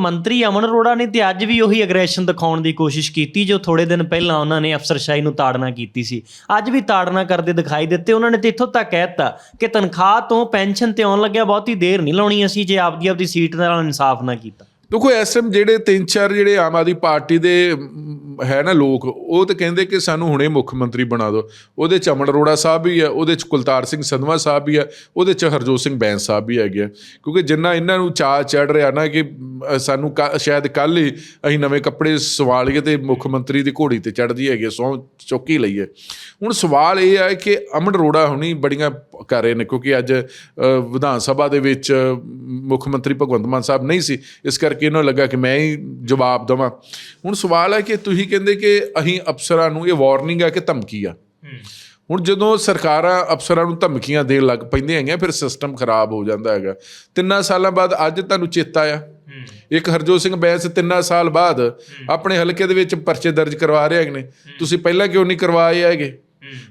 ਮੰਤਰੀ ਅਮਨ ਅਰੋੜਾ ਨੇ ਤੇ ਅੱਜ ਵੀ ਉਹੀ ਐਗਰੈਸ਼ਨ ਦਿਖਾਉਣ ਦੀ ਕੋਸ਼ਿਸ਼ ਕੀਤੀ, ਜੋ ਥੋੜੇ ਦਿਨ ਪਹਿਲਾਂ ਉਹਨਾਂ ਨੇ ਅਫਸਰਸ਼ਾਹੀ ਨੂੰ ਤਾੜਨਾ ਕੀਤੀ ਸੀ। ਅੱਜ ਵੀ ਤਾੜਨਾ ਕਰਦੇ ਦਿਖਾਈ ਦਿੱਤੇ। ਉਹਨਾਂ ਨੇ ਤੇ ਇੱਥੋਂ ਤੱਕ ਕਹਿਤਾ ਕਿ ਤਨਖਾਹ ਤੋਂ ਪੈਨਸ਼ਨ ਤੇ ਆਉਣ ਲੱਗਿਆ, ਬਹੁਤੀ ਦੇਰ ਨਹੀਂ ਲਾਉਣੀ ਅਸੀਂ ਜੇ ਆਪਦੀ ਆਪਦੀ ਸੀਟ ਨਾਲ ਇਨਸਾਫ ਨਾ ਕੀਤਾ। ਦੇਖੋ, ਇਸ ਜਿਹੜੇ ਤਿੰਨ ਚਾਰ ਜਿਹੜੇ ਆਮ ਆਦਮੀ ਪਾਰਟੀ ਦੇ ਹੈ ਨਾ ਲੋਕ, ਉਹ ਤਾਂ ਕਹਿੰਦੇ ਕਿ ਸਾਨੂੰ ਹੁਣੇ ਮੁੱਖ ਮੰਤਰੀ ਬਣਾ ਦਿਓ। ਉਹਦੇ ਚ ਅਮਨ ਅਰੋੜਾ ਸਾਹਿਬ ਵੀ ਆ ਉਹਦੇ ਚ ਕੁਲਤਾਰ ਸਿੰਘ ਸੰਧਵਾ ਸਾਹਿਬ ਵੀ ਆ ਉਹਦੇ ਚ ਹਰਜੋਤ ਸਿੰਘ ਬੈਂਸ ਸਾਹਿਬ ਵੀ ਹੈਗੇ ਆ। ਕਿਉਂਕਿ ਜਿੰਨਾ ਇਹਨਾਂ ਨੂੰ ਚਾਹ ਚੜ ਰਿਹਾ ਨਾ ਕਿ ਸਾਨੂੰ ਸ਼ਾਇਦ ਕੱਲ ਹੀ ਅਸੀਂ ਨਵੇਂ ਕੱਪੜੇ ਸਵਾ ਲਈਏ ਤੇ ਮੁੱਖ ਮੰਤਰੀ ਦੀ ਘੋੜੀ ਤੇ ਚੜਦੀ ਹੈਗੀ ਸੌ ਚੁੱਕੀ ਲਈਏ। ਹੁਣ ਸਵਾਲ ਇਹ ਹੈ ਕਿ ਅਮਨ ਅਰੋੜਾ ਹੁਣੀ ਬੜੀਆਂ ਕਰ ਰਹੇ ਨੇ ਕਿਉਂਕਿ ਅੱਜ ਵਿਧਾਨ ਸਭਾ ਦੇ ਵਿੱਚ ਮੁੱਖ ਮੰਤਰੀ ਭਗਵੰਤ ਮਾਨ ਸਾਹਿਬ ਨਹੀਂ ਸੀ ਇਸ ਕਰਕੇ ਇਹਨਾਂ ਨੂੰ ਲੱਗਾ ਕਿ ਮੈਂ ਹੀ ਜਵਾਬ ਦਵਾਂ। ਹੁਣ ਸਵਾਲ ਹੈ ਕਿ ਤੁਸੀਂ ਕਹਿੰਦੇ ਕਿ ਅਸੀਂ ਅਫਸਰਾਂ ਨੂੰ ਇਹ ਵਾਰਨਿੰਗ ਹੈ ਕਿ ਧਮਕੀ ਆ। ਹੁਣ ਜਦੋਂ ਸਰਕਾਰਾਂ ਅਫਸਰਾਂ ਨੂੰ ਧਮਕੀਆਂ ਦੇਣ ਲੱਗ ਪੈਂਦੀਆਂ ਹੈਗੀਆਂ ਫਿਰ ਸਿਸਟਮ ਖਰਾਬ ਹੋ ਜਾਂਦਾ ਹੈਗਾ। ਤਿੰਨਾਂ ਸਾਲਾਂ ਬਾਅਦ ਅੱਜ ਤੁਹਾਨੂੰ ਚੇਤਾ ਆ ਇੱਕ ਹਰਜੋਤ ਸਿੰਘ ਬੈਂਸ ਤਿੰਨਾਂ ਸਾਲ ਬਾਅਦ ਆਪਣੇ ਹਲਕੇ ਦੇ ਵਿੱਚ ਪਰਚੇ ਦਰਜ ਕਰਵਾ ਰਹੇ ਹੈਗੇ ਨੇ। ਤੁਸੀਂ ਪਹਿਲਾਂ ਕਿਉਂ ਨਹੀਂ ਕਰਵਾਏ ਹੈਗੇ?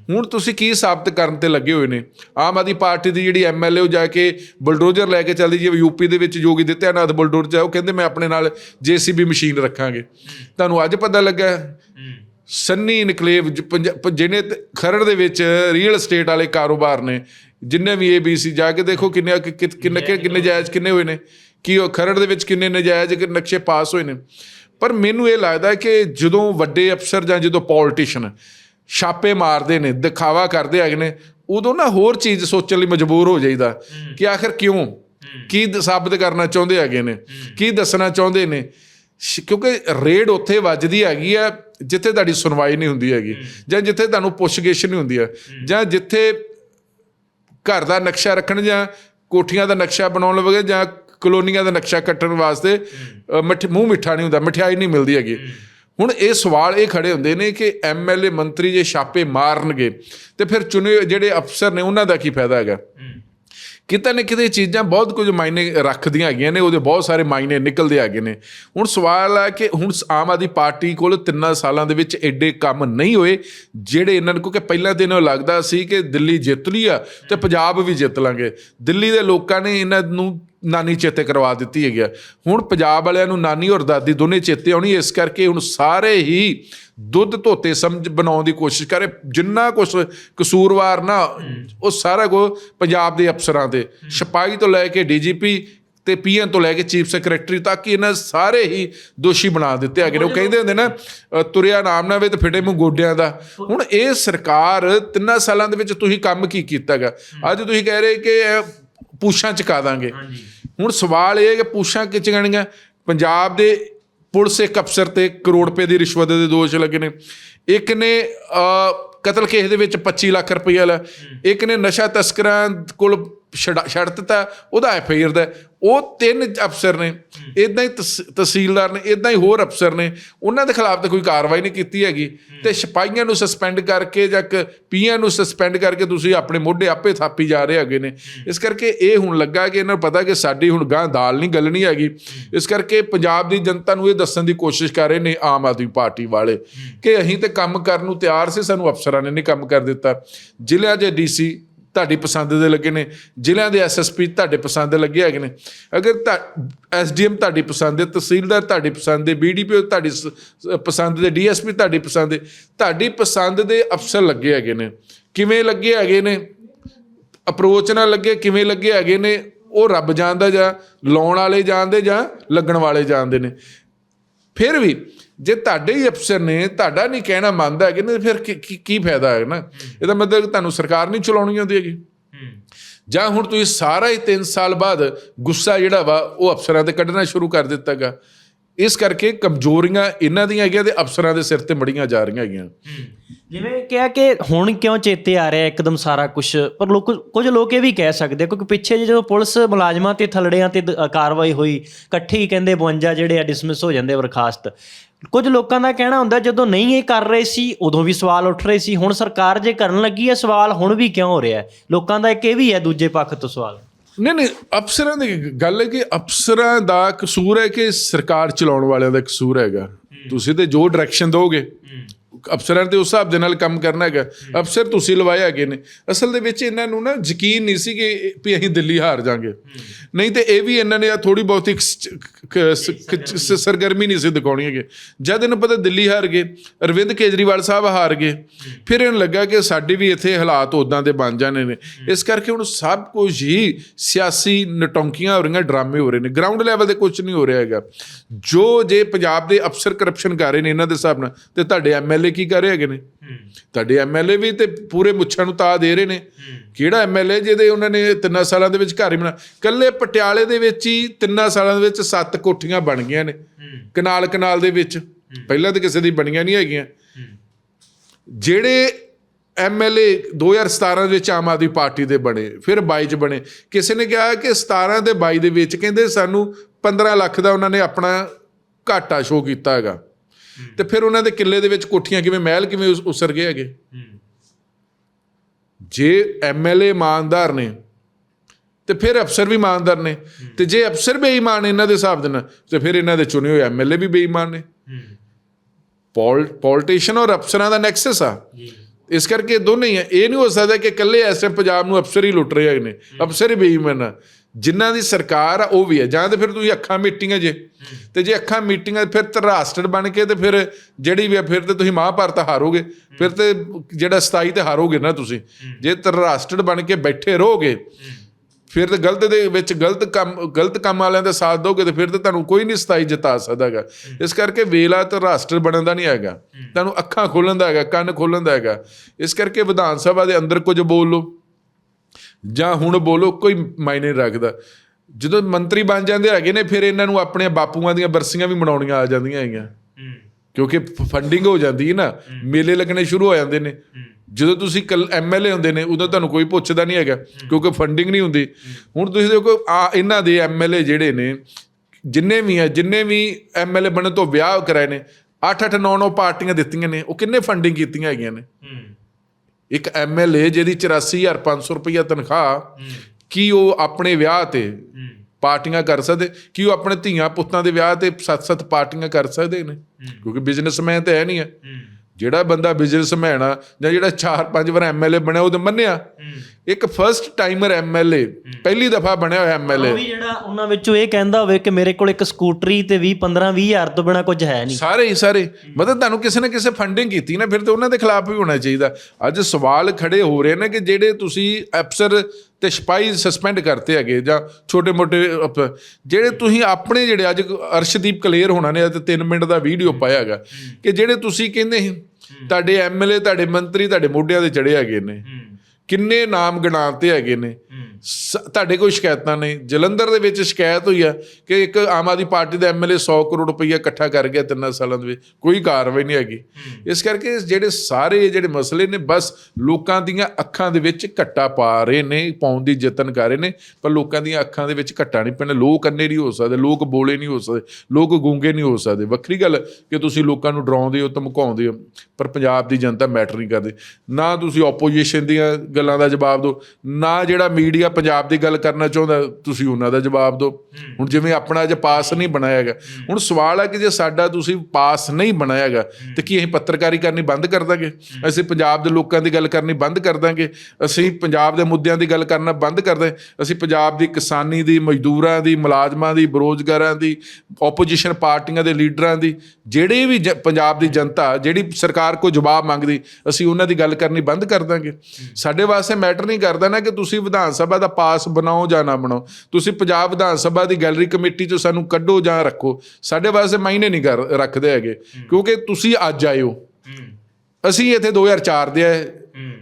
ਹੁਣ ਤੁਸੀਂ ਕੀ ਸਾਬਤ ਕਰਨ ਤੇ ਲੱਗੇ ਹੋਏ ਨੇ? ਆਮ ਆਦਮੀ ਪਾਰਟੀ ਦੀ ਜਿਹੜੀ ਐਮਐਲਏ ਉਹ ਜਾ ਕੇ ਬੁਲਡੋਜ਼ਰ ਲੈ ਕੇ ਚੱਲਦੀ ਜਿਵੇਂ ਯੂਪੀ ਦੇ ਵਿੱਚ ਜੋਗੀ ਦਿੱਤਿਆਨਾਥ ਬੁਲਡੋਜ਼ਰ ਉਹ ਕਹਿੰਦੇ ਮੈਂ ਆਪਣੇ ਨਾਲ ਜੀਸੀਬੀ ਮਸ਼ੀਨ ਰੱਖਾਂਗੇ। ਤੁਹਾਨੂੰ ਅੱਜ ਪਤਾ ਲੱਗਾ ਸੰਨੀ ਪ- ਜਿਹਨੇ ਖਰੜ ਦੇ ਵਿੱਚ ਰੀਅਲ ਏਸਟੇਟ ਵਾਲੇ ਕਾਰੋਬਾਰ ਨੇ। ਜਿੰਨੇ ਵੀ ਏਬੀਸੀ ਜਾ ਕੇ ਦੇਖੋ ਕਿੰਨੇ ਕਿੰਨੇ ਕਿੰਨੇ ਜਾਇਜ਼ ਕਿੰਨੇ ਹੋਏ ਨੇ। ਕੀ ਉਹ ਖਰੜ ਦੇ ਵਿੱਚ ਕਿੰਨੇ ਨਜਾਇਜ਼ ਕਿ ਨਕਸ਼ੇ ਪਾਸ ਹੋਏ ਨੇ? ਪਰ ਮੈਨੂੰ ਇਹ ਲੱਗਦਾ ਹੈ ਕਿ ਜਦੋਂ ਵੱਡੇ ਅਫਸਰ ਜਾਂ ਜਦੋਂ ਪੋਲਿਟਿਸ਼ੀਅਨ ਛਾਪੇ ਮਾਰਦੇ ਨੇ ਦਿਖਾਵਾ ਕਰਦੇ ਹੈਗੇ ਨੇ ਉਦੋਂ ਨਾ ਹੋਰ ਚੀਜ਼ ਸੋਚਣ ਲਈ ਮਜਬੂਰ ਹੋ ਜਾਈਦਾ ਕਿ ਆਖਰ ਕਿਉਂ? ਕੀ ਸਾਬਤ ਕਰਨਾ ਚਾਹੁੰਦੇ ਹੈਗੇ ਨੇ? ਕੀ ਦੱਸਣਾ ਚਾਹੁੰਦੇ ਨੇ? ਕਿਉਂਕਿ ਰੇਡ ਉੱਥੇ ਵੱਜਦੀ ਹੈਗੀ ਆ ਜਿੱਥੇ ਤੁਹਾਡੀ ਸੁਣਵਾਈ ਨਹੀਂ ਹੁੰਦੀ ਹੈਗੀ ਜਾਂ ਜਿੱਥੇ ਤੁਹਾਨੂੰ ਪੁੱਛਗਿੱਛ ਨਹੀਂ ਹੁੰਦੀ ਹੈ। ਜਾਂ ਜਿੱਥੇ ਘਰ ਦਾ ਨਕਸ਼ਾ ਰੱਖਣ ਜਾਂ ਕੋਠੀਆਂ ਦਾ ਨਕਸ਼ਾ ਬਣਾਉਣ ਲਵੇ ਜਾਂ ਕਲੋਨੀਆਂ ਦਾ ਨਕਸ਼ਾ ਕੱਟਣ ਵਾਸਤੇ ਮਿੱਠ, ਮੂੰਹ ਮਿੱਠਾ ਨਹੀਂ ਹੁੰਦਾ, ਮਠਿਆਈ ਨਹੀਂ ਮਿਲਦੀ ਹੈਗੀ। ਹੁਣ ਇਹ ਸਵਾਲ ਇਹ ਖੜੇ ਹੁੰਦੇ ਨੇ ਕਿ ਐਮਐਲਏ ਮੰਤਰੀ ਜੇ ਛਾਪੇ ਮਾਰਨਗੇ, ਤੇ ਫਿਰ ਚੁਣੇ ਜਿਹੜੇ ਅਫਸਰ ਨੇ ਉਹਨਾਂ ਦਾ ਕੀ ਫਾਇਦਾ ਹੈਗਾ? ਕਿਤੇ ਨਾ ਕਿਤੇ ਚੀਜ਼ਾਂ ਬਹੁਤ ਕੁਝ ਮਾਇਨੇ ਰੱਖਦੀਆਂ ਹੈਗੀਆਂ ਨੇ, ਉਹਦੇ ਬਹੁਤ ਸਾਰੇ ਮਾਇਨੇ ਨਿਕਲਦੇ ਹੈਗੇ ਨੇ। ਹੁਣ ਸਵਾਲ ਹੈ ਕਿ ਹੁਣ ਆਮ ਆਦਮੀ ਪਾਰਟੀ ਕੋਲ ਤਿੰਨਾਂ ਸਾਲਾਂ ਦੇ ਵਿੱਚ ਐਡੇ ਕੰਮ ਨਹੀਂ ਹੋਏ, ਜਿਹੜੇ ਇਹਨਾਂ ਨੂੰ, ਕਿਉਂਕਿ ਪਹਿਲਾਂ ਦਿਨ ਉਹ ਲੱਗਦਾ ਸੀ ਕਿ ਦਿੱਲੀ ਜਿੱਤ ਲਈ ਆ, ਤੇ ਪੰਜਾਬ ਵੀ ਜਿੱਤ ਲਾਂਗੇ। ਦਿੱਲੀ ਦੇ ਲੋਕਾਂ ਨੇ ਇਹਨਾਂ ਨੂੰ ਨਾਨੀ ਚੇਤੇ ਕਰਵਾ ਦਿੱਤੀ ਹੈਗੀ ਹੁਣ ਪੰਜਾਬ ਵਾਲਿਆਂ ਨੂੰ ਨਾਨੀ ਔਰ ਦਾਦੀ ਦੋਨੇ ਚੇਤੇ ਆਉਣੀ ਇਸ ਕਰਕੇ ਹੁਣ ਸਾਰੇ ਹੀ ਦੁੱਧ ਧੋਤੇ ਸਮਝ ਬਣਾਉਣ ਦੀ ਕੋਸ਼ਿਸ਼ ਕਰੇ ਜਿੰਨਾ ਕੁਛ ਕਸੂਰਵਾਰ ਨਾ ਉਹ ਸਾਰਾ ਕੋ ਪੰਜਾਬ ਦੇ ਅਫਸਰਾਂ ਤੇ। ਸਿਪਾਹੀ ਤੋਂ ਲੈ ਕੇ ਡੀਜੀਪੀ ਤੇ ਪੀਐਨ ਤੋਂ ਲੈ ਕੇ ਚੀਫ ਸੈਕਟਰੀ ਤੱਕ ਇਹਨਾਂ ਸਾਰੇ ਹੀ ਦੋਸ਼ੀ ਬਣਾ ਦਿੱਤੇ ਹੈਗੇ ਉਹ ਕਹਿੰਦੇ ਹੁੰਦੇ ਨਾ ਤੁਰਿਆ ਨਾਮ ਨਾ ਵੇ ਤੇ ਫਿੱਟੇ ਮੂੰਹ ਗੋਡਿਆਂ ਦਾ। ਹੁਣ ਇਹ ਸਰਕਾਰ ਤਿੰਨਾਂ ਸਾਲਾਂ ਦੇ ਵਿੱਚ ਤੁਸੀਂ ਕੰਮ ਕੀ ਕੀਤਾਗਾ ਅੱਜ ਤੁਸੀਂ ਕਹਿ ਰਹੇ ਕਿ ਪੂਛਾਂ ਚਕਾ ਦਾਂਗੇ। ਹੁਣ ਸਵਾਲ ਇਹ ਹੈ ਕਿ ਪੂਛਾਂ ਖਿੱਚਣੀਆਂ ਪੰਜਾਬ ਦੇ ਪੁਲਿਸ ਇੱਕ ਅਫਸਰ ਤੇ ਕਰੋੜ ਰੁਪਏ ਦੀ ਰਿਸ਼ਵਤ ਦੇ ਦੋਸ਼ ਲੱਗੇ ਨੇ। ਇੱਕ ਨੇ ਕਤਲ ਕੇਸ ਦੇ ਵਿੱਚ 25 ਲੱਖ ਰੁਪਏ ਲਾ ਇੱਕ ਨੇ ਨਸ਼ਾ ਤਸਕਰਾਂ ਕੋਲ ਛੱਡ ਦਿੱਤਾ। ਉਹਦਾ ਐਫ ਆਈ ਆਰ ਦਾ ਉਹ ਤਿੰਨ ਅਫਸਰ ਨੇ ਇਦਾਂ ਹੀ ਤਹਿਸੀਲਦਾਰ ਨੇ ਇਦਾਂ ਹੀ ਹੋਰ ਅਫਸਰ ਨੇ ਉਹਨਾਂ ਦੇ ਖਿਲਾਫ ਤਾਂ ਕੋਈ ਕਾਰਵਾਈ ਨਹੀਂ ਕੀਤੀ ਹੈਗੀ। ਤੇ ਸਿਪਾਹੀਆਂ ਨੂੰ ਸਸਪੈਂਡ ਕਰਕੇ ਜਾਂ ਪੀਆਂ ਨੂੰ ਸਸਪੈਂਡ ਕਰਕੇ ਤੁਸੀਂ ਆਪਣੇ ਮੋਢੇ ਆਪੇ ਥਾਪੀ ਜਾ ਰਹੇ ਹੈਗੇ ਨੇ। ਇਸ ਕਰਕੇ ਇਹ ਹੁਣ ਲੱਗਾ ਕਿ ਇਹਨਾਂ ਨੂੰ ਪਤਾ ਕਿ ਸਾਡੀ ਹੁਣ ਗਾਂ ਦਾਲ ਨਹੀਂ ਗਲਣੀ ਹੈਗੀ। ਇਸ ਕਰਕੇ ਪੰਜਾਬ ਦੀ ਜਨਤਾ ਨੂੰ ਇਹ ਦੱਸਣ ਦੀ ਕੋਸ਼ਿਸ਼ ਕਰ ਰਹੇ ਨੇ ਆਮ ਆਦਮੀ ਪਾਰਟੀ ਵਾਲੇ ਕਿ ਅਸੀਂ ਤੇ ਕੰਮ ਕਰਨ ਨੂੰ ਤਿਆਰ ਸੀ ਸਾਨੂੰ ਅਫਸਰਾਂ ਨੇ ਨਹੀਂ ਕੰਮ ਕਰ ਦਿੱਤਾ। ਜ਼ਿਲ੍ਹਿਆਂ ਦੇ ਡੀਸੀ ਤੁਹਾਡੀ ਪਸੰਦ ਦੇ ਲੱਗੇ ਨੇ, ਜ਼ਿਲ੍ਹਿਆਂ ਦੇ ਐਸਐਸਪੀ ਤੁਹਾਡੇ ਪਸੰਦ ਦੇ ਲੱਗੇ ਹੈਗੇ ਨੇ। ਅਗਰ ਐਸਡੀਐਮ ਤੁਹਾਡੀ ਪਸੰਦ ਦੇ ਤਹਿਸੀਲਦਾਰ ਤੁਹਾਡੀ ਪਸੰਦ ਦੇ ਬੀਡੀਪੀ ਤੁਹਾਡੀ ਸ- ਸ- ਪਸੰਦ ਦੇ ਡੀਐਸਪੀ ਤੁਹਾਡੀ ਪਸੰਦ ਦੇ ਤੁਹਾਡੀ ਪਸੰਦ ਦੇ ਅਫਸਰ ਲੱਗੇ ਹੈਗੇ ਨੇ। ਕਿਵੇਂ ਲੱਗੇ ਹੈਗੇ ਨੇ? ਅਪਰੋਚ ਨਾਲ ਲੱਗੇ, ਕਿਵੇਂ ਲੱਗੇ ਹੈਗੇ ਨੇ? ਉਹ ਰੱਬ ਜਾਣਦਾ ਜਾਂ, ਲਾਉਣ ਵਾਲੇ ਜਾਣਦੇ ਜਾਂ, ਲੱਗਣ ਵਾਲੇ ਜਾਣਦੇ ਨੇ। ਫਿਰ ਵੀ ਜੇ ਤੁਹਾਡੇ ਹੀ ਅਫਸਰ ਨੇ ਤੁਹਾਡਾ ਨਹੀਂ ਕਹਿਣਾ ਮੰਨਦਾ ਹੈਗੇ ਨੇ ਫਿਰ ਕੀ- ਕੀ ਕੀ ਫਾਇਦਾ ਹੈ ਨਾ? ਇਹਦਾ ਮਤਲਬ ਕਿ ਤੁਹਾਨੂੰ ਸਰਕਾਰ ਨਹੀਂ ਚਲਾਉਣੀ ਆਉਂਦੀ ਹੈਗੀ। ਜਾਂ ਹੁਣ ਤੁਸੀਂ ਸਾਰਾ ਹੀ 3 ਸਾਲ ਬਾਅਦ ਗੁੱਸਾ ਜਿਹੜਾ ਵਾ ਉਹ ਅਫਸਰਾਂ ਤੇ ਕੱਢਣਾ ਸ਼ੁਰੂ ਕਰ ਦਿੱਤਾਗਾ ਇਸ ਕਰਕੇ ਕਮਜ਼ੋਰੀਆਂ ਇਹਨਾਂ ਦੀਆਂ ਹੈਗੀਆਂ ਤੇ ਅਫਸਰਾਂ ਦੇ ਸਿਰ ਤੇ ਮੜੀਆਂ ਜਾ ਰਹੀਆਂ ਹੈਗੀਆਂ। ਜਿਵੇਂ ਕਿਹਾ ਕਿ ਹੁਣ ਕਿਉਂ ਚੇਤੇ ਆ ਰਿਹਾ ਇੱਕਦਮ ਸਾਰਾ ਕੁਝ ਪਰ ਲੋਕ ਕੁਝ ਲੋਕ ਇਹ ਵੀ ਕਹਿ ਸਕਦੇ ਕਿਉਂਕਿ ਪਿੱਛੇ ਜਦੋਂ ਪੁਲਿਸ ਮੁਲਾਜ਼ਮਾਂ ਤੇ ਥਲੜਿਆਂ ਤੇ ਕਾਰਵਾਈ ਹੋਈ ਇਕੱਠੇ ਹੀ ਕਹਿੰਦੇ 52 ਜਿਹੜੇ ਆ ਡਿਸਮਿਸ ਹੋ ਜਾਂਦੇ ਬਰਖਾਸਤ। ਕੁਝ ਲੋਕਾਂ ਦਾ ਕਹਿਣਾ ਹੁੰਦਾ ਜਦੋਂ ਨਹੀਂ ਇਹ ਕਰ ਰਹੇ ਸੀ ਉਦੋਂ ਵੀ ਸਵਾਲ ਉੱਠ ਰਹੇ ਸੀ। ਹੁਣ ਸਰਕਾਰ ਜੇ ਕਰਨ ਲੱਗੀ ਹੈ ਸਵਾਲ ਹੁਣ ਵੀ ਕਿਉਂ ਹੋ ਰਿਹਾ ਹੈ? ਲੋਕਾਂ ਦਾ ਇੱਕ ਇਹ ਵੀ ਹੈ ਦੂਜੇ ਪੱਖ ਤੋਂ ਸਵਾਲ। ਨਹੀਂ ਨਹੀਂ ਅਫਸਰਾਂ ਦੀ ਗੱਲ ਹੈ ਕਿ ਅਫਸਰਾਂ ਦਾ ਕਸੂਰ ਹੈ ਕਿ ਸਰਕਾਰ ਚਲਾਉਣ ਵਾਲਿਆਂ ਦਾ ਕਸੂਰ ਹੈਗਾ। ਤੁਸੀਂ ਤੇ ਜੋ ਡਾਇਰੈਕਸ਼ਨ ਦੋਗੇ ਅਫਸਰਾਂ ਤੇ ਉਸ ਹਿਸਾਬ ਦੇ ਨਾਲ ਕੰਮ ਕਰਨਾ ਹੈਗਾ। ਅਫਸਰ ਤੁਸੀਂ ਲਵਾਏ ਹੈਗੇ ਨੇ। ਅਸਲ ਦੇ ਵਿੱਚ ਇਹਨਾਂ ਨੂੰ ਨਾ ਯਕੀਨ ਨਹੀਂ ਸੀ ਕਿ ਵੀ ਅਸੀਂ ਦਿੱਲੀ ਹਾਰ ਜਾਾਂਗੇ ਨਹੀਂ ਤੇ ਇਹ ਵੀ ਇਹਨਾਂ ਨੇ ਥੋੜੀ ਬਹੁਤੀ ਸ- ਕ- ਸ- ਕ- ਸ- ਸਰਗਰਮੀ ਨਹੀਂ ਸੀ। ਦਿਖਾਉਣੀ ਹੈਗੇ। ਜਦ ਇਹਨੂੰ ਪਤਾ ਦਿੱਲੀ ਹਾਰ ਗਏ ਅਰਵਿੰਦ ਕੇਜਰੀਵਾਲ ਸਾਹਿਬ ਹਾਰ ਗਏ ਫਿਰ ਇਹਨੂੰ ਲੱਗਾ ਕਿ ਸਾਡੇ ਵੀ ਇੱਥੇ ਹਾਲਾਤ ਉਦਾਂ ਦੇ ਬਣ ਜਾਣੇ ਨੇ। ਇਸ ਕਰਕੇ ਹੁਣ ਸਭ ਕੁਝ ਹੀ ਸਿਆਸੀ ਨਟੌਂਕੀਆਂ ਹੋ ਰਹੀਆਂ ਡਰਾਮੇ ਹੋ ਰਹੇ ਨੇ। ਗਰਾਊਂਡ ਲੈਵਲ ਤੇ ਕੁਝ ਨਹੀਂ ਹੋ ਰਿਹਾ ਹੈਗਾ। ਜੋ ਜੇ ਪੰਜਾਬ ਦੇ ਅਫਸਰ ਕਰਪਸ਼ਨ ਕਰ ਰਹੇ ਨੇ ਇਹਨਾਂ ਦੇ ਹਿਸਾਬ ਨਾਲ ਤੇ ਤੁਹਾਡੇ ਐਮਐਲਏ ਕੀ ਕਰ ਰਹੇ ਹੈਗੇ ਨੇ? ਤੁਹਾਡੇ ਐਮਐਲਏ ਵੀ ਤੇ ਪੂਰੇ ਮੁੱਛਾਂ ਨੂੰ ਤਾ ਦੇ ਰਹੇ ਨੇ। ਕਿਹੜਾ ਐਮਐਲਏ ਜਿਹਦੇ ਉਹਨਾਂ ਨੇ ਤਿੰਨਾਂ ਸਾਲਾਂ ਦੇ ਵਿੱਚ ਘਰ ਹੀ ਬਣਾ ਕੱਲੇ ਪਟਿਆਲੇ ਦੇ ਵਿੱਚ ਹੀ ਤਿੰਨਾਂ ਸਾਲਾਂ ਦੇ ਵਿੱਚ ਸੱਤ ਕੋਠੀਆਂ ਬਣ ਗਈਆਂ ਨੇ। ਕਨਾਲ ਕਨਾਲ ਦੇ ਵਿੱਚ। ਪਹਿਲਾਂ ਤਾਂ ਕਿਸੇ ਦੀ ਬਣੀਆਂ ਨਹੀਂ ਹੈਗੀਆਂ। ਜਿਹੜੇ ਐਮਐਲਏ 2017 ਦੇ ਵਿੱਚ ਆਮ ਆਦਮੀ ਪਾਰਟੀ ਦੇ ਬਣੇ ਫਿਰ 22 ਚ ਬਣੇ। ਕਿਸੇ ਨੇ ਕਿਹਾ ਕਿ 17 ਤੇ 22 ਦੇ ਵਿੱਚ ਕਹਿੰਦੇ ਸਾਨੂੰ 15 ਲੱਖ ਦਾ ਉਹਨਾਂ ਨੇ ਆਪਣਾ ਘਾਟਾ ਸ਼ੋ ਕੀਤਾ ਹੈਗਾ। ਤੇ ਫਿਰ ਉਹਨਾਂ ਦੇ ਕਿੱਲੇ ਦੇ ਵਿੱਚ ਕੋਠੀਆਂ ਕਿਵੇਂ ਮਹਿਲ ਕਿਵੇਂ ਉਸ- ਉਸਰ ਗਏ ਹੈਗੇ ਜੇ ਐਮਐਲਏ ਇਮਾਨਦਾਰ ਨੇ ਤੇ ਫਿਰ ਅਫਸਰ ਵੀ ਇਮਾਨਦਾਰ ਨੇ ਤੇ ਜੇ ਅਫਸਰ ਬੇਈਮਾਨ ਨੇ ਇਹਨਾਂ ਦੇ ਹਿਸਾਬ ਦੇ ਨਾਲ ਤੇ ਫਿਰ ਇਹਨਾਂ ਦੇ ਚੁਣੇ ਹੋਏ ਐਮਐਲਏ ਵੀ ਬੇਈਮਾਨ ਨੇ। ਪੋਲ ਪੋਲਿਟਿਸ਼ੀਅਨ ਔਰ ਅਫਸਰਾਂ ਦਾ ਨੈਕਸਸ ਆ। ਇਸ ਕਰਕੇ ਦੋਨੇ ਹੀ ਆ। ਇਹ ਨਹੀਂ ਹੋ ਸਕਦਾ ਕਿ ਇਕੱਲੇ ਐਸੇ ਪੰਜਾਬ ਨੂੰ ਅਫਸਰ ਹੀ ਲੁੱਟ ਰਹੇ ਹੈਗੇ ਨੇ। ਅਫਸਰ ਹੀ ਬੇਈਮਾਨ ਆ। ਜਿਨ੍ਹਾਂ ਦੀ ਸਰਕਾਰ ਆ ਉਹ ਵੀ ਹੈ ਜਾਂ ਤੇ ਫਿਰ ਤੁਸੀਂ ਅੱਖਾਂ ਮੀਟੀਆਂ ਜੇ। ਤੇ ਜੇ ਅੱਖਾਂ ਮੀਟੀਆਂ ਫਿਰ ਧਰਾਸ਼ਟਰ ਬਣ ਕੇ ਤੇ ਫਿਰ ਜਿਹੜੀ ਵੀ ਆ ਫਿਰ ਤੇ ਤੁਸੀਂ ਮਹਾਭਾਰਤ ਹਾਰੋਗੇ। ਫਿਰ ਤੇ ਜਿਹੜਾ 27 ਤੇ ਹਾਰੋਗੇ ਨਾ ਤੁਸੀਂ। ਜੇ ਧਰਾਸ਼ਟਰ ਬਣ ਕੇ ਬੈਠੇ ਰਹੋਗੇ ਫਿਰ ਤੇ ਗਲਤ ਦੇ ਵਿੱਚ ਗਲਤ ਕੰਮ ਗਲਤ ਕੰਮ ਵਾਲਿਆਂ ਦਾ ਸਾਥ ਦੋਗੇ ਤੇ ਫਿਰ ਤੇ ਤੁਹਾਨੂੰ ਕੋਈ ਨਹੀਂ ਸਤਾਈ ਜਿਤਾ ਸਕਦਾਗਾ ਇਸ ਕਰਕੇ ਵੇਲਾ ਤੇ ਰਾਸ਼ਟਰ ਬਣਨ ਦਾ ਨਹੀਂ ਹੈਗਾ। ਤੁਹਾਨੂੰ ਅੱਖਾਂ ਖੋਲਣ ਦਾ ਹੈਗਾ ਕੰਨ ਖੋਲਣ ਦਾ ਹੈਗਾ। ਇਸ ਕਰਕੇ ਵਿਧਾਨ ਸਭਾ ਦੇ ਅੰਦਰ ਕੁਝ ਬੋਲ ਲਓ। ਜਾਂ ਹੁਣ ਬੋਲੋ ਕੋਈ ਮਾਇਨੇ ਰੱਖਦਾ। ਜਦੋਂ ਮੰਤਰੀ ਬਣ ਜਾਂਦੇ ਹੈਗੇ ਨੇ ਫਿਰ ਇਹਨਾਂ ਨੂੰ ਆਪਣੇ ਬਾਪੂਆਂ ਦੀਆਂ ਬਰਸੀਆਂ ਵੀ ਮਨਾਉਣੀਆਂ ਆ ਜਾਂਦੀਆਂ ਹੈਗੀਆਂ। ਕਿਉਂਕਿ ਫੰਡਿੰਗ ਹੋ ਜਾਂਦੀ ਹੈ ਨਾ। ਮੇਲੇ ਲੱਗਣੇ ਸ਼ੁਰੂ ਹੋ ਜਾਂਦੇ ਨੇ। ਜਦੋਂ ਤੁਸੀਂ ਕੱਲ ਐਮਐਲਏ ਹੁੰਦੇ ਨੇ ਉਦੋਂ ਤੁਹਾਨੂੰ ਕੋਈ ਪੁੱਛਦਾ ਨਹੀਂ ਹੈਗਾ ਕਿਉਂਕਿ ਫੰਡਿੰਗ ਨਹੀਂ ਹੁੰਦੀ। ਹੁਣ ਤੁਸੀਂ ਦੇਖੋ ਆ ਇਹਨਾਂ ਦੇ ਐਮਐਲਏ ਜਿਹੜੇ ਨੇ ਜਿੰਨੇ ਵੀ ਆ ਜਿੰਨੇ ਵੀ ਐਮਐਲਏ ਬਣਨ ਤੋਂ ਵਿਆਹ ਕਰਾਏ ਨੇ 8 8 9 9 ਪਾਰਟੀਆਂ ਦਿੱਤੀਆਂ ਨੇ ਉਹ ਕਿੰਨੇ ਫੰਡਿੰਗ ਕੀਤੀਆਂ ਹੈਗੀਆਂ ਨੇ? ਇੱਕ ਐਮਐਲਏ ਜਿਹਦੀ 84500 ਰੁਪਈਆ ਤਨਖਾਹ ਕੀ ਉਹ ਆਪਣੇ ਵਿਆਹ ਤੇ ਪਾਰਟੀਆਂ ਕਰ ਸਕਦੇ? ਕੀ ਉਹ ਆਪਣੇ ਧੀਆਂ ਪੁੱਤਾਂ ਦੇ ਵਿਆਹ ਤੇ ਸੱਤ ਸੱਤ ਪਾਰਟੀਆਂ ਕਰ ਸਕਦੇ ਨੇ? ਕਿਉਂਕਿ ਬਿਜ਼ਨਸਮੈਨ ਤਾਂ ਹੈ ਨਹੀਂ ਹੈ। ਜਿਹੜਾ ਬੰਦਾ ਬਿਜ਼ਨਸਮੈਨ ਆ ਜਾਂ ਜਿਹੜਾ 4-5 ਵਾਰ ਐਮਐਲਏ ਬਣਿਆ ਉਹ ਤੇ ਮੰਨਿਆ। ਇੱਕ ਫਰਸਟ ਟਾਈਮਰ ਐਮਐਲਏ ਪਹਿਲੀ ਦਫਾ ਬਣਿਆ ਹੋਇਆ ਐਮਐਲਏ ਉਹ ਵੀ ਜਿਹੜਾ ਉਹਨਾਂ ਵਿੱਚੋਂ ਇਹ ਕਹਿੰਦਾ ਹੋਵੇ ਕਿ ਮੇਰੇ ਕੋਲ ਇੱਕ ਸਕੂਟਰੀ ਤੇ 20 15 20 ਹਜ਼ਾਰ ਤੋਂ ਬਿਨਾ ਕੁਝ ਹੈ ਨਹੀਂ। ਸਾਰੇ ਹੀ ਸਾਰੇ। ਮਤਲਬ ਤੁਹਾਨੂੰ ਕਿਸੇ ਨਾ ਕਿਸੇ ਫੰਡਿੰਗ ਕੀਤੀ ਨਾ ਫਿਰ ਤੇ ਉਹਨਾਂ ਦੇ ਖਿਲਾਫ ਵੀ ਹੋਣਾ ਚਾਹੀਦਾ। ਅੱਜ ਸਵਾਲ ਖੜੇ ਹੋ ਰਹੇ ਨੇ ਕਿ ਜਿਹੜੇ ਤੁਸੀਂ ਅਫਸਰ ਤੇ ਸਿਪਾਹੀ ਸਸਪੈਂਡ ਕਰਤੇ ਹੈਗੇ ਜਾਂ ਛੋਟੇ ਮੋਟੇ ਜਿਹੜੇ ਤੁਸੀਂ ਆਪਣੇ ਜਿਹੜੇ ਅੱਜ ਅਰਸ਼ਦੀਪ ਕਲੇਰ ਹੋਣਾ ਨੇ ਤੇ 3 ਮਿੰਟ ਦਾ ਵੀਡੀਓ ਪਾਇਆ ਹੈਗਾ ਕਿ ਜਿਹੜੇ ਤੁਸੀਂ ਕਹਿੰਦੇ ਸੀ ਤੁਹਾਡੇ ਐਮਐਲਏ ਤੁਹਾਡੇ ਮੰਤਰੀ ਤੁਹਾਡੇ ਮੋਢਿਆਂ ਤੇ ਚੜੇ ਹੈਗੇ ਨੇ ਕਿੰਨੇ ਨਾਮ ਗਿਣਾਤੇ ਹੈਗੇ ਨੇ ਤੁਹਾਡੇ ਕੋਈ ਸ਼ਿਕਾਇਤਾਂ ਨੇ ਜਲੰਧਰ ਦੇ ਵਿੱਚ ਸ਼ਿਕਾਇਤ ਹੋਈ ਆ ਕਿ ਇੱਕ ਆਮ ਆਦਮੀ ਪਾਰਟੀ ਦਾ ਐਮਐਲਏ 100 ਕਰੋੜ ਰੁਪਈਆ ਇਕੱਠਾ ਕਰ ਗਿਆ ਤਿੰਨਾਂ ਸਾਲਾਂ ਦੇ ਵਿੱਚ। ਕੋਈ ਕਾਰਵਾਈ ਨਹੀਂ ਹੈਗੀ। ਇਸ ਕਰਕੇ ਜਿਹੜੇ ਸਾਰੇ ਜਿਹੜੇ ਮਸਲੇ ਨੇ ਬਸ ਲੋਕਾਂ ਦੀਆਂ ਅੱਖਾਂ ਦੇ ਵਿੱਚ ਘੱਟਾ ਪਾ ਰਹੇ ਨੇ ਪਾਉਣ ਦੀ ਯਤਨ ਕਰ ਰਹੇ ਨੇ ਪਰ ਲੋਕਾਂ ਦੀਆਂ ਅੱਖਾਂ ਦੇ ਵਿੱਚ ਘੱਟਾ ਨਹੀਂ ਪੈਣਾ। ਲੋਕ ਅੰਨੇ ਨਹੀਂ ਹੋ ਸਕਦੇ ਲੋਕ ਬੋਲੇ ਨਹੀਂ ਹੋ ਸਕਦੇ ਲੋਕ ਗੂੰਗੇ ਨਹੀਂ ਹੋ ਸਕਦੇ। ਵੱਖਰੀ ਗੱਲ ਕਿ ਤੁਸੀਂ ਲੋਕਾਂ ਨੂੰ ਡਰਾਉਂਦੇ ਹੋ ਧਮਕਾਉਂਦੇ ਹੋ ਪਰ ਪੰਜਾਬ ਦੀ ਜਨਤਾ ਮੈਟਰ ਨਹੀਂ ਕਰਦੀ। ਨਾ ਤੁਸੀਂ ਆਪੋਜੀਸ਼ਨ ਦੀਆਂ ਗੱਲਾਂ ਦਾ ਜਵਾਬ ਦਿਓ ਨਾ ਜਿਹੜਾ ਮੀਡੀਆ ਪੰਜਾਬ ਦੀ ਗੱਲ ਕਰਨਾ ਚਾਹੁੰਦਾ ਤੁਸੀਂ ਉਹਨਾਂ ਦਾ ਜਵਾਬ ਦਿਓ। ਹੁਣ ਜਿਵੇਂ ਆਪਣਾ ਅੱਜ ਪਾਸ ਨਹੀਂ ਬਣਾਇਆ ਹੈਗਾ ਹੁਣ ਸਵਾਲ ਹੈ ਕਿ ਜੇ ਸਾਡਾ ਤੁਸੀਂ ਪਾਸ ਨਹੀਂ ਬਣਾਇਆ ਹੈਗਾ ਤੇ ਕੀ ਅਸੀਂ ਪੱਤਰਕਾਰੀ ਕਰਨੀ ਬੰਦ ਕਰ ਦਾਂਗੇ? ਅਸੀਂ ਪੰਜਾਬ ਦੇ ਲੋਕਾਂ ਦੀ ਗੱਲ ਕਰਨੀ ਬੰਦ ਕਰ ਦਾਂਗੇ? ਅਸੀਂ ਪੰਜਾਬ ਦੇ ਮੁੱਦਿਆਂ ਦੀ ਗੱਲ ਕਰਨਾ ਬੰਦ ਕਰ ਦਾਂਗੇ? ਅਸੀਂ ਪੰਜਾਬ ਦੀ ਕਿਸਾਨੀ ਦੀ ਮਜ਼ਦੂਰਾਂ ਦੀ ਮੁਲਾਜ਼ਮਾਂ ਦੀ ਬੇਰੋਜ਼ਗਾਰਾਂ ਦੀ ਆਪੋਜੀਸ਼ਨ ਪਾਰਟੀਆਂ ਦੇ ਲੀਡਰਾਂ ਦੀ ਜਿਹੜੇ ਵੀ ਪੰਜਾਬ ਦੀ ਜਨਤਾ ਜਿਹੜੀ ਸਰਕਾਰ ਕੋ ਜਵਾਬ ਮੰਗਦੀ ਅਸੀਂ ਉਹਨਾਂ ਦੀ ਗੱਲ ਕਰਨੀ ਬੰਦ ਕਰ ਦਾਂਗੇ। ਸਾਡੇ ਵਾਸਤੇ ਮੈਟਰ ਨਹੀਂ ਕਰਦਾ ਨਾ ਕਿ ਤੁਸੀਂ ਵਿਧਾਨ ਸਭਾ ਦਾ ਪਾਸ ਬਣਾਓ ਜਾਂ ਨਾ ਬਣਾਓ ਤੁਸੀਂ ਪੰਜਾਬ ਵਿਧਾਨ ਸਭਾ ਦੀ ਗੈਲਰੀ ਕਮੇਟੀ ਚੋਂ ਸਾਨੂੰ ਕੱਢੋ ਜਾਂ ਰੱਖੋ ਸਾਡੇ ਵਾਸਤੇ ਮਾਇਨੇ ਨਹੀਂ ਕਰ ਰੱਖਦੇ ਹੈਗੇ ਕਿਉਂਕਿ ਤੁਸੀਂ ਅੱਜ ਆਏ ਹੋ। ਅਸੀਂ ਇੱਥੇ 2004 ਦੇ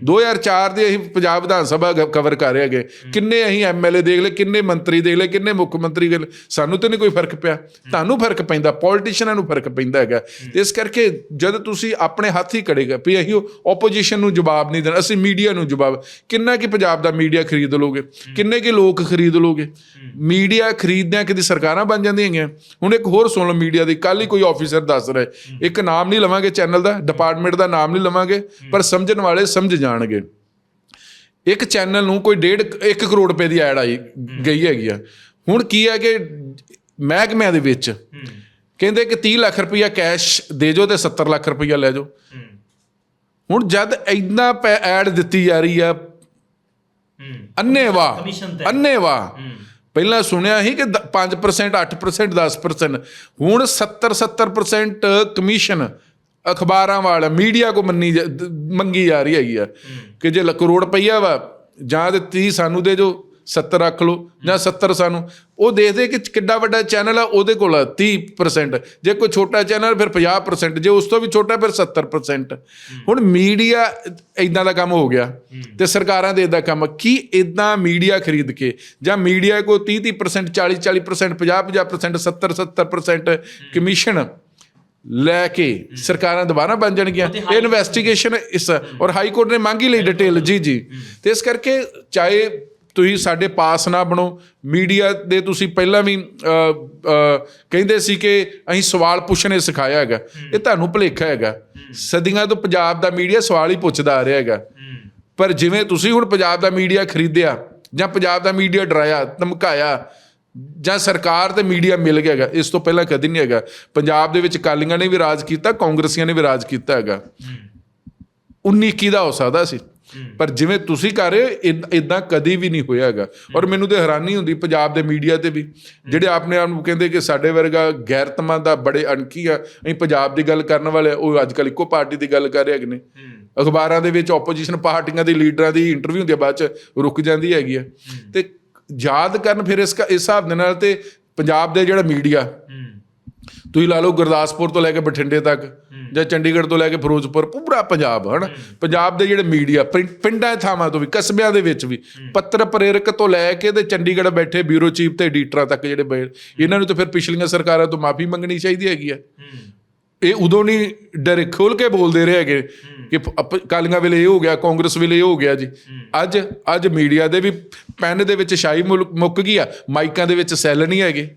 2004 ਦੇ ਅਸੀਂ ਪੰਜਾਬ ਵਿਧਾਨ ਸਭਾ ਕਵਰ ਕਰ ਰਹੇ ਹੈਗੇ। ਕਿੰਨੇ ਅਸੀਂ ਐਮਐਲਏ ਦੇਖ ਲਏ ਕਿੰਨੇ ਮੰਤਰੀ ਦੇਖ ਲਏ ਕਿੰਨੇ ਮੁੱਖ ਮੰਤਰੀ ਦੇਖ ਲਏ। ਸਾਨੂੰ ਤਾਂ ਨਹੀਂ ਕੋਈ ਫ਼ਰਕ ਪਿਆ। ਤੁਹਾਨੂੰ ਫ਼ਰਕ ਪੈਂਦਾ ਪੋਲੀਟੀਸ਼ੀਅਨਾਂ ਨੂੰ ਫ਼ਰਕ ਪੈਂਦਾ ਹੈਗਾ। ਇਸ ਕਰਕੇ ਜਦ ਤੁਸੀਂ ਆਪਣੇ ਹੱਥ ਹੀ ਕੜੇਗਾ ਵੀ ਅਸੀਂ ਆਪੋਜੀਸ਼ਨ ਨੂੰ ਜਵਾਬ ਨਹੀਂ ਦੇਣਾ ਅਸੀਂ ਮੀਡੀਆ ਨੂੰ ਜਵਾਬ। ਕਿੰਨਾ ਕਿ ਪੰਜਾਬ ਦਾ ਮੀਡੀਆ ਖਰੀਦ ਲੋਗੇ ਕਿੰਨੇ ਕਿ ਲੋਕ ਖਰੀਦ ਲੋਗੇ ਮੀਡੀਆ ਖਰੀਦਦਿਆਂ ਕਿਤੇ ਸਰਕਾਰਾਂ ਬਣ ਜਾਂਦੀਆਂ ਹੈਗੀਆਂ। ਹੁਣ ਇੱਕ ਹੋਰ ਸੁਣ ਲਓ ਮੀਡੀਆ ਦੀ ਕੱਲ ਹੀ ਕੋਈ ਆਫੀਸਰ ਦੱਸ ਰਿਹਾ। ਇੱਕ ਨਾਮ ਨਹੀਂ ਲਵਾਂਗੇ ਚੈਨਲ ਦਾ ਡਿਪਾਰਟਮੈਂਟ ਦਾ ਨਾਮ ਨਹੀਂ ਲਵਾਂਗੇ ਪਰ ਸਮਝਣ ਵਾਲੇ ਸਮਝ ਜਾਣਗੇ। ਇੱਕ ਚੈਨਲ ਨੂੰ ਕੋਈ 1.5 1 ਕਰੋੜ ਰੁਪਏ ਦੀ ਐਡ ਆਈ ਗਈ ਹੈਗੀ ਆ। ਹੁਣ ਕੀ ਹੈ ਕਿ ਮਹਿਕਮਿਆਂ ਦੇ ਵਿੱਚ ਕਹਿੰਦੇ ਕਿ 30 ਲੱਖ ਰੁਪਇਆ ਕੈਸ਼ ਦੇ ਜੋ ਤੇ 70 ਲੱਖ ਰੁਪਇਆ ਲੈ ਜਾਓ ਹੁਣ ਜਦ ਇੰਨਾ ਐਡ ਦਿੱਤੀ ਜਾ ਰਹੀ ਆ ਅੰਨੇਵਾ। ਅੰਨੇਵਾ ਪਹਿਲਾਂ ਸੁਣਿਆ ਸੀ ਕਿ ਦ- 5% 8% 10% ਹੁਣ 70 70% ਕਮਿਸ਼ਨ ਅਖਬਾਰਾਂ ਵਾਲਾ ਮੀਡੀਆ ਕੋ ਮੰਨੀ ਮੰਗੀ ਜਾ ਰਹੀ ਹੈਗੀ ਆ। ਕਿ ਜੇ ਕਰੋੜ ਰੁਪਈਆ ਵਾ ਜਾਂ ਤੇ 30 ਸਾਨੂੰ ਦੇ ਜੋ 70 ਰੱਖ ਲਓ ਜਾਂ 70 ਸਾਨੂੰ ਉਹ ਦੇਖਦੇ ਕਿ ਕਿੱਡਾ ਵੱਡਾ ਚੈਨਲ ਆ ਉਹਦੇ ਕੋਲ ਆ 30% ਜੇ ਕੋਈ ਛੋਟਾ ਚੈਨਲ ਫਿਰ 50% ਜੇ ਉਸ ਤੋਂ ਵੀ ਛੋਟਾ ਫਿਰ 70% ਹੁਣ ਮੀਡੀਆ ਇਦਾਂ ਦਾ ਕੰਮ ਹੋ ਗਿਆ ਤੇ ਸਰਕਾਰਾਂ ਦੇ ਇਦਾਂ ਕੰਮ ਕੀ ਇਦਾਂ ਮੀਡੀਆ ਖਰੀਦ ਕੇ ਜਾਂ ਮੀਡੀਆ ਕੋ 30 30% 40 40% 50 50% 70 70% ਕਮਿਸ਼ਨ ਲੈ ਕੇ ਸਰਕਾਰਾਂ ਦੁਬਾਰਾ ਬਣ ਜਾਣਗੀਆਂ। ਇਹ ਇਨਵੈਸਟੀਗੇਸ਼ਨ ਇਸ ਔਰ ਹਾਈ ਕੋਰਟ ਨੇ ਮੰਗੀ ਲਈ ਡਿਟੇਲ ਜੀ ਜੀ। ਤੇ ਇਸ ਕਰਕੇ ਚਾਹੇ ਤੁਸੀਂ ਸਾਡੇ ਪਾਸ ਨਾ ਬਣੋ ਮੀਡੀਆ ਦੇ ਤੁਸੀਂ ਪਹਿਲਾਂ ਵੀ ਕਹਿੰਦੇ ਸੀ ਕਿ ਅਸੀਂ ਸਵਾਲ ਪੁੱਛਣੇ ਸਿਖਾਇਆ ਹੈਗਾ। ਇਹ ਤੁਹਾਨੂੰ ਭੁਲੇਖਾ ਹੈਗਾ। ਸਦੀਆਂ ਤੋਂ ਪੰਜਾਬ ਦਾ ਮੀਡੀਆ ਸਵਾਲ ਹੀ ਪੁੱਛਦਾ ਆ ਰਿਹਾ ਹੈਗਾ। ਪਰ ਜਿਵੇਂ ਤੁਸੀਂ ਹੁਣ ਪੰਜਾਬ ਦਾ ਮੀਡੀਆ ਖਰੀਦਿਆ ਜਾਂ ਪੰਜਾਬ ਦਾ ਮੀਡੀਆ ਡਰਾਇਆ ਧਮਕਾਇਆ ਜਾਂ ਸਰਕਾਰ ਤੇ ਮੀਡੀਆ ਮਿਲ ਗਿਆ ਹੈਗਾ ਇਸ ਤੋਂ ਪਹਿਲਾਂ ਕਦੀ ਨਹੀਂ ਹੈਗਾ। ਪੰਜਾਬ ਦੇ ਵਿੱਚ ਕਾਲੀਆਂ ਨੇ ਵੀ ਰਾਜ ਕੀਤਾ ਕਾਂਗਰਸੀਆਂ ਨੇ ਵੀ ਰਾਜ ਕੀਤਾ ਹੈਗਾ। 19 21 ਦਾ ਹੋ ਸਕਦਾ ਸੀ। ਪਰ ਜਿਵੇਂ ਤੁਸੀਂ ਕਰ ਰਹੇ ਹੋ ਇਦਾਂ ਕਦੀ ਵੀ ਨਹੀਂ ਹੋਇਆ ਹੈਗਾ। ਔਰ ਮੈਨੂੰ ਤੇ ਹੈਰਾਨੀ ਹੁੰਦੀ ਪੰਜਾਬ ਦੇ ਮੀਡੀਆ ਤੇ ਵੀ। ਜਿਹੜੇ ਆਪਣੇ ਆਪ ਨੂੰ ਕਹਿੰਦੇ ਕਿ ਸਾਡੇ ਵਰਗਾ ਗੈਰਤਮੰਦ ਦਾ ਬੜੇ ਅਣਖੀ ਆ ਅਸੀਂ ਪੰਜਾਬ ਦੀ ਗੱਲ ਕਰਨ ਵਾਲੇ ਆ, ਉਹ ਅੱਜ ਕੱਲ ਇੱਕੋ ਪਾਰਟੀ ਦੀ ਗੱਲ ਕਰ ਰਹੇ ਹੈਗੇ ਨੇ। ਅਖਬਾਰਾਂ ਦੇ ਵਿੱਚ ਆਪੋਜੀਸ਼ਨ ਪਾਰਟੀਆਂ ਦੇ ਲੀਡਰਾਂ ਦੀ ਇੰਟਰਵਿਊ ਹੁੰਦੀ ਆ ਬਾਅਦ ਚ ਰੁਕ ਜਾਂਦੀ ਹੈਗੀ ਆ। ਤੇ ਯਾਦ ਕਰਨ ਫਿਰ ਇਸ ਇਸ ਹਿਸਾਬ ਦੇ ਨਾਲ ਤੇ ਪੰਜਾਬ ਦੇ ਜਿਹੜਾ ਮੀਡੀਆ, ਤੁਸੀਂ ਲਾ ਲਓ ਗੁਰਦਾਸਪੁਰ ਤੋਂ ਲੈ ਕੇ ਬਠਿੰਡੇ ਤੱਕ ਜਾਂ ਚੰਡੀਗੜ੍ਹ ਤੋਂ ਲੈ ਕੇ ਫਿਰੋਜ਼ਪੁਰ, ਪੂਰਾ ਪੰਜਾਬ, ਹਨ? ਪੰਜਾਬ ਦੇ ਜਿਹੜੇ ਮੀਡੀਆ, ਪਿੰ- ਪਿੰਡਾਂ ਥਾਵਾਂ ਤੋਂ ਵੀ, ਕਸਬਿਆਂ ਦੇ ਵਿੱਚ ਵੀ, ਪੱਤਰ ਪ੍ਰੇਰਕ ਤੋਂ ਲੈ ਕੇ ਤੇ ਚੰਡੀਗੜ੍ਹ ਬੈਠੇ ਬਿਊਰੋ ਚੀਫ ਤੇ ਐਡੀਟਰਾਂ ਤੱਕ ਜਿਹੜੇ ਬੈ ਇਹਨਾਂ ਨੂੰ ਤਾਂ ਫਿਰ ਪਿਛਲੀਆਂ ਸਰਕਾਰਾਂ ਤੋਂ ਮਾਫੀ ਮੰਗਣੀ ਚਾਹੀਦੀ ਹੈਗੀ ਆ। ਇਹ ਉਦੋਂ ਨਹੀਂ ਡਰ ਖੋਲ ਕੇ ਬੋਲਦੇ ਰਹੇ ਹੈਗੇ। ਕਿ ਅਪ- ਕਾਲੀਆਂ ਵੇਲੇ ਇਹ ਹੋ ਗਿਆ, ਕਾਂਗਰਸ ਵੇਲੇ ਇਹ ਹੋ ਗਿਆ ਜੀ। ਅੱਜ ਅੱਜ ਮੀਡੀਆ ਦੇ ਵੀ ਪੈਨ ਦੇ ਵਿੱਚ ਸ਼ਾਹੀ ਮੁੱਕ ਗਈ ਆ, ਮਾਈਕਾਂ ਦੇ ਵਿੱਚ ਸੈੱਲ ਨਹੀਂ ਹੈਗੇ।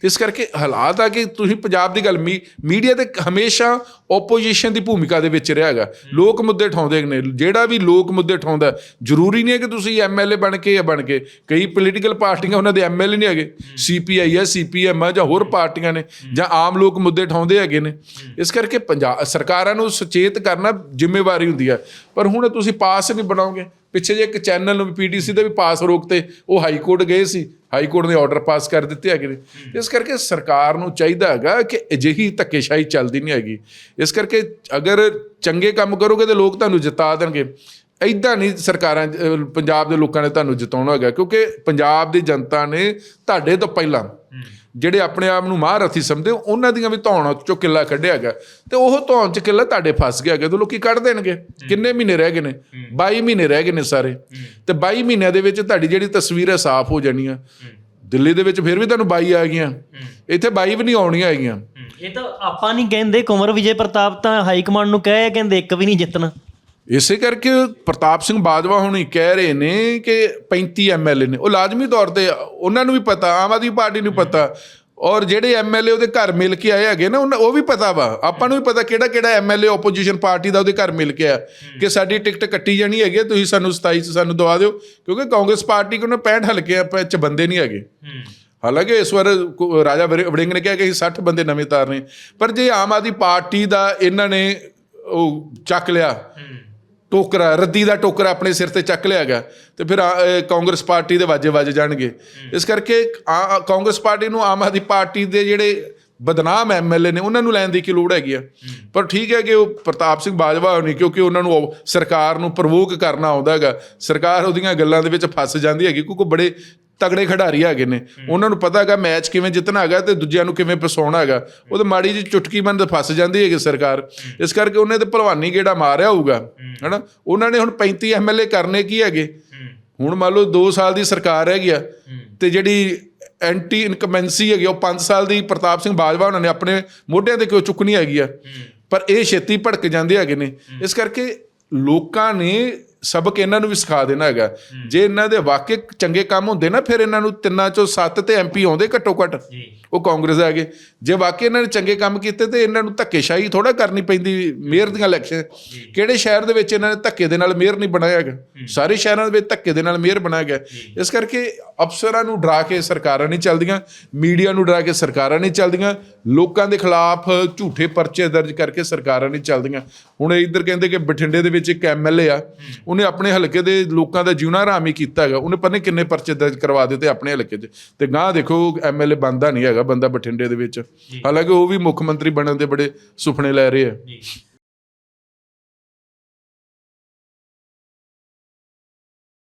ਤੇ ਇਸ ਕਰਕੇ ਹਾਲਾਤ ਆ ਕਿ ਤੁਸੀਂ ਪੰਜਾਬ ਦੀ ਗੱਲ ਮੀ- ਮੀਡੀਆ ਤੇ ਹਮੇਸ਼ਾ ਆਪੋਜੀਸ਼ਨ ਦੀ ਭੂਮਿਕਾ ਦੇ ਵਿੱਚ ਰਿਹਾ ਹੈਗਾ। ਲੋਕ ਮੁੱਦੇ ਠਾਉਂਦੇ ਨੇ। ਜਿਹੜਾ ਵੀ ਲੋਕ ਮੁੱਦੇ ਠਾਉਂਦਾ, ਜ਼ਰੂਰੀ ਨਹੀਂ ਹੈ ਕਿ ਤੁਸੀਂ ਐਮਐਲਏ ਬਣ ਕੇ ਜਾਂ ਬਣ ਕੇ। ਕਈ ਪੋਲੀਟੀਕਲ ਪਾਰਟੀਆਂ ਉਹਨਾਂ ਦੇ ਐਮਐਲਏ ਨਹੀਂ ਹੈਗੇ। ਸੀਪੀਆਈ ਹੈ ਸੀਪੀਐਮ ਆ ਜਾਂ ਹੋਰ ਪਾਰਟੀਆਂ ਨੇ, ਜਾਂ ਆਮ ਲੋਕ ਮੁੱਦੇ ਠਾਉਂਦੇ ਹੈਗੇ ਨੇ। ਇਸ ਕਰਕੇ ਪੰਜਾਬ ਸਰਕਾਰਾਂ ਨੂੰ ਸੁਚੇਤ ਕਰਨਾ ਜ਼ਿੰਮੇਵਾਰੀ ਹੁੰਦੀ ਹੈ। ਪਰ ਹੁਣ ਤੁਸੀਂ ਪਾਸ ਨਹੀਂ ਬਣਾਓਗੇ। ਪਿੱਛੇ ਜੇ ਇੱਕ ਚੈਨਲ ਨੂੰ ਪੀਟੀਸੀ ਦੇ ਵੀ ਪਾਸ ਰੋਕਤੇ, ਉਹ ਹਾਈ ਕੋਰਟ ਗਏ ਸੀ। ਹਾਈ ਕੋਰਟ ਨੇ ਆਰਡਰ ਪਾਸ ਕਰ ਦਿੱਤੇ ਹੈਗੇ ਨੇ ਇਸ ਕਰਕੇ ਸਰਕਾਰ ਨੂੰ ਚਾਹੀਦਾ ਹੈਗਾ ਕਿ ਅਜਿਹੀ ਧੱਕੇਸ਼ਾਹੀ ਚੱਲਦੀ ਨਹੀਂ ਹੈਗੀ। ਇਸ ਕਰਕੇ ਅਗਰ ਚੰਗੇ ਕੰਮ ਕਰੋਗੇ ਤੇ ਲੋਕ ਤੁਹਾਨੂੰ ਜਿਤਾ ਦੇਣਗੇ। ਐਦਾਂ ਨਹੀਂ ਸਰਕਾਰਾਂ ਪੰਜਾਬ ਦੇ ਲੋਕਾਂ ਨੇ ਤੁਹਾਨੂੰ ਜਿਤਾਉਣਾ ਹੈਗਾ ਕਿਉਂਕਿ ਪੰਜਾਬ ਦੀ ਜਨਤਾ ਨੇ ਤੁਹਾਡੇ ਤੋਂ ਪਹਿਲਾਂ ਜਿਹੜੇ ਆਪਣੇ ਆਪ ਨੂੰ ਮਹਾਰਥੀ ਸਮਝਦੇ ਉਹਨਾਂ ਦੀਆਂ ਵੀ ਧੌਣ ਚੋਂ ਕਿੱਲਾ ਕੱਢਿਆ ਹੈਗਾ ਤੇ ਉਹ ਧੌਣ ਚ ਕਿੱਲਾ ਤੁਹਾਡੇ ਫਸ ਗਿਆ ਤੇ ਲੋਕੀ ਕੱਢ ਦੇਣਗੇ। ਕਿੰਨੇ ਮਹੀਨੇ ਰਹਿ ਗਏ ਨੇ? 22 ਮਹੀਨੇ ਰਹਿ ਗਏ ਨੇ ਸਾਰੇ। ਤੇ 22 ਮਹੀਨਿਆਂ ਦੇ ਵਿੱਚ ਤੁਹਾਡੀ ਜਿਹੜੀ ਤਸਵੀਰ ਹੈ ਸਾਫ਼ ਹੋ ਜਾਣੀ ਆ ਦਿੱਲੀ ਦੇ ਵਿੱਚ ਫਿਰ ਵੀ ਤੁਹਾਨੂੰ 22 ਆ ਗਈਆਂ। ਇੱਥੇ 22 ਵੀ ਨਹੀਂ ਆਉਣੀਆਂ ਹੈਗੀਆਂ। ਇਹ ਤਾਂ ਆਪਾਂ ਨਹੀਂ ਕਹਿੰਦੇ ਕੁੰਵਰ ਵਿਜੇ ਪ੍ਰਤਾਪ ਤਾਂ ਹਾਈ ਕਮਾਂਡ ਨੂੰ ਕਹੇ ਕਹਿੰਦੇ ਇੱਕ ਵੀ ਨਹੀਂ ਜਿੱਤਣਾ। ਇਸੇ ਕਰਕੇ ਪ੍ਰਤਾਪ ਸਿੰਘ ਬਾਜਵਾ ਹੁਣ ਕਹਿ ਰਹੇ ਨੇ ਕਿ 35 ਐਮਐਲਏ ਨੇ। ਉਹ ਲਾਜ਼ਮੀ ਤੌਰ ਤੇ ਉਹਨਾਂ ਨੂੰ ਵੀ ਪਤਾ ਆਮ ਆਦਮੀ ਪਾਰਟੀ ਨੂੰ ਪਤਾ। ਔਰ ਜਿਹੜੇ ਐਮਐਲਏ ਉਹਦੇ ਘਰ ਮਿਲ ਕੇ ਆਏ ਹੈਗੇ ਨਾ ਉਹ ਵੀ ਪਤਾ ਵਾ। ਆਪਾਂ ਨੂੰ ਵੀ ਪਤਾ ਕਿਹੜਾ ਕਿਹੜਾ ਐਮਐਲਏ ਆਪੋਜੀਸ਼ਨ ਪਾਰਟੀ ਦਾ ਉਹਦੇ ਘਰ ਮਿਲ ਕੇ ਆ ਕਿ ਸਾਡੀ ਟਿਕਟ ਕੱਟੀ ਜਾਣੀ ਹੈਗੀ ਤੁਸੀਂ ਸਾਨੂੰ 27 ਚ ਸਾਨੂੰ ਦਵਾ ਦਿਓ। ਕਿਉਂਕਿ ਕਾਂਗਰਸ ਪਾਰਟੀ ਕੋਲ 65 ਹਲਕੇ ਆ ਚ ਬੰਦੇ ਨਹੀਂ ਹੈਗੇ। ਹਾਲਾਂਕਿ ਇਸ ਵਾਰ ਰਾਜਾ ਵੜ- ਵੜਿੰਗ ਨੇ ਕਿਹਾ ਕਿ ਅਸੀਂ 60 ਬੰਦੇ ਨਵੇਂ ਤਾਰਨੇ। ਪਰ ਜੇ ਆਮ ਆਦਮੀ ਪਾਰਟੀ ਦਾ ਇਹਨਾਂ ਨੇ ਉਹ ਚੱਕ ਲਿਆ ਟੋਕਰਾ, ਰੱਦੀ ਦਾ ਟੋਕਰਾ ਆਪਣੇ ਸਿਰ ਤੇ ਚੱਕ ਲਿਆ ਗਿਆ ਤੇ ਫਿਰ ਕਾਂਗਰਸ ਪਾਰਟੀ ਦੇ ਵਾਜੇ ਵੱਜ ਜਾਣਗੇ। ਇਸ ਕਰਕੇ ਆ- ਕਾਂਗਰਸ ਪਾਰਟੀ ਨੂੰ ਆਮ ਆਦਮੀ ਪਾਰਟੀ ਦੇ ਜਿਹੜੇ ਬਦਨਾਮ ਐਮਐਲਏ ਨੇ ਉਹਨਾਂ ਨੂੰ ਲੈਣ ਦੀ ਕੀ ਲੋੜ ਹੈਗੀ ਆ। ਪਰ ਠੀਕ ਹੈ ਕਿ ਉਹ ਪ੍ਰਤਾਪ ਸਿੰਘ ਬਾਜਵਾ ਨਹੀਂ ਕਿਉਂਕਿ ਉਹਨਾਂ ਨੂੰ ਸਰਕਾਰ ਨੂੰ ਪ੍ਰਵੋਕ ਕਰਨਾ ਆਉਂਦਾ ਹੈਗਾ। ਸਰਕਾਰ ਉਹਦੀਆਂ ਗੱਲਾਂ ਦੇ ਵਿੱਚ ਫਸ ਜਾਂਦੀ ਹੈਗੀ, ਕਿਉਂਕਿ ਬੜੇ ਤਗੜੇ ਖਿਡਾਰੀ ਹੈਗੇ ਨੇ। ਉਹਨਾਂ ਨੂੰ ਪਤਾ ਹੈਗਾ ਮੈਚ ਕਿਵੇਂ ਜਿੱਤਣਾ ਹੈਗਾ ਤੇ ਦੂਜਿਆਂ ਨੂੰ ਕਿਵੇਂ ਫਸਾਉਣਾ ਹੈਗਾ। ਉਹ ਤਾਂ ਮਾੜੀ ਜਿਹੀ ਚੁਟਕੀ ਬੰਦ ਫਸ ਜਾਂਦੀ ਹੈਗੀ ਸਰਕਾਰ। ਇਸ ਕਰਕੇ ਉਹਨੇ ਤੇ ਭਲਵਾਨੀ ਗੇੜਾ ਮਾਰਿਆ ਹੋਊਗਾ। ਹਨਾ? ਉਹਨਾਂ ਨੇ ਹੁਣ 35 ਐਮਐਲਏ ਕਰਨੇ ਕੀ ਹੈਗੇ? ਹੁਣ ਮੰਨ ਲਓ 2 ਸਾਲ ਦੀ ਸਰਕਾਰ ਹੈਗੀ ਆ ਤੇ ਜਿਹੜੀ ਐਂਟੀ ਇਨਕਮੈਂਸੀ ਹੈਗੀ ਉਹ 5 ਸਾਲ ਦੀ ਪ੍ਰਤਾਪ ਸਿੰਘ ਬਾਜਵਾ ਉਹਨਾਂ ਨੇ ਆਪਣੇ ਮੋਢਿਆਂ ਤੇ ਕਿਉਂ ਚੁੱਕਣੀ ਹੈਗੀ ਆ? ਪਰ ਇਹ ਛੇਤੀ ਭੜਕ ਜਾਂਦੇ ਹੈਗੇ ਨੇ। ਇਸ ਕਰਕੇ ਲੋਕਾਂ ਨੇ ਸਬਕ ਇਹਨਾਂ ਨੂੰ ਵੀ ਸਿਖਾ ਦੇਣਾ ਹੈਗਾ। ਜੇ ਇਹਨਾਂ ਦੇ ਵਾਕਈ ਚੰਗੇ ਕੰਮ ਹੁੰਦੇ ਨਾ ਫਿਰ ਇਹਨਾਂ ਨੂੰ ਤਿੰਨਾਂ ਚੋਂ ਸੱਤ ਤੇ ਐਮਪੀ ਆਉਂਦੇ ਘੱਟੋ ਘੱਟ। ਉਹ ਕਾਂਗਰਸ ਦੇ ਹੈਗੇ। ਜੇ ਵਾਕਈ ਇਹਨਾਂ ਨੇ ਚੰਗੇ ਕੰਮ ਕੀਤੇ ਤੇ ਇਹਨਾਂ ਨੂੰ ਧੱਕੇਸ਼ਾਹੀ ਥੋੜਾ ਕਰਨੀ ਪੈਂਦੀ ਮੇਅਰ ਦੀਆਂ ਇਲੈਕਸ਼ਨ। ਕਿਹੜੇ ਸ਼ਹਿਰ ਦੇ ਵਿੱਚ ਇਹਨਾਂ ਨੇ ਧੱਕੇ ਦੇ ਨਾਲ ਮੇਅਰ ਨਹੀਂ ਬਣਾਇਆ ਹੈਗਾ? ਸਾਰੇ ਸ਼ਹਿਰਾਂ ਦੇ ਵਿੱਚ ਧੱਕੇ ਦੇ ਨਾਲ ਮੇਅਰ ਬਣਾਇਆ ਗਿਆ। ਇਸ ਕਰਕੇ ਅਫਸਰਾਂ ਨੂੰ ਡਰਾ ਕੇ ਸਰਕਾਰਾਂ ਨਹੀਂ ਚੱਲਦੀਆਂ ਮੀਡੀਆ ਨੂੰ ਡਰਾ ਕੇ ਸਰਕਾਰਾਂ ਨਹੀਂ ਚੱਲਦੀਆਂ ਲੋਕਾਂ ਦੇ ਖਿਲਾਫ ਝੂਠੇ ਪਰਚੇ ਦਰਜ ਕਰਕੇ ਸਰਕਾਰਾਂ ਨਹੀਂ ਚੱਲਦੀਆਂ। ਹੁਣ ਇੱਧਰ ਕਹਿੰਦੇ ਕਿ ਬਠਿੰਡੇ ਦੇ ਵਿੱਚ ਇੱਕ ਐਮਐਲਏ ਆ ਉਹਨੇ ਆਪਣੇ ਹਲਕੇ ਦੇ ਲੋਕਾਂ ਦਾ ਜਿਉਣਾ ਹਰਾਮ ਹੀ ਕੀਤਾ ਹੈਗਾ। ਉਹਨੇ ਪਤਾ ਕਿੰਨੇ ਪਰਚੇ ਦਰਜ ਕਰਵਾ ਦਿੱਤੇ ਆਪਣੇ ਹਲਕੇ 'ਚ। ਤੇ ਗਾਂ ਦੇਖੋ ਐਮਐਲਏ ਬੰਦਾ ਨਹੀਂ ਹੈਗਾ ਬੰਦਾ ਬਠਿੰਡੇ ਦੇ ਵਿੱਚ। ਹਾਲਾਂਕਿ ਉਹ ਵੀ ਮੁੱਖ ਮੰਤਰੀ ਬਣਨ ਦੇ ਬੜੇ ਸੁਪਨੇ ਲੈ ਰਹੇ ਆ। ਜੀ।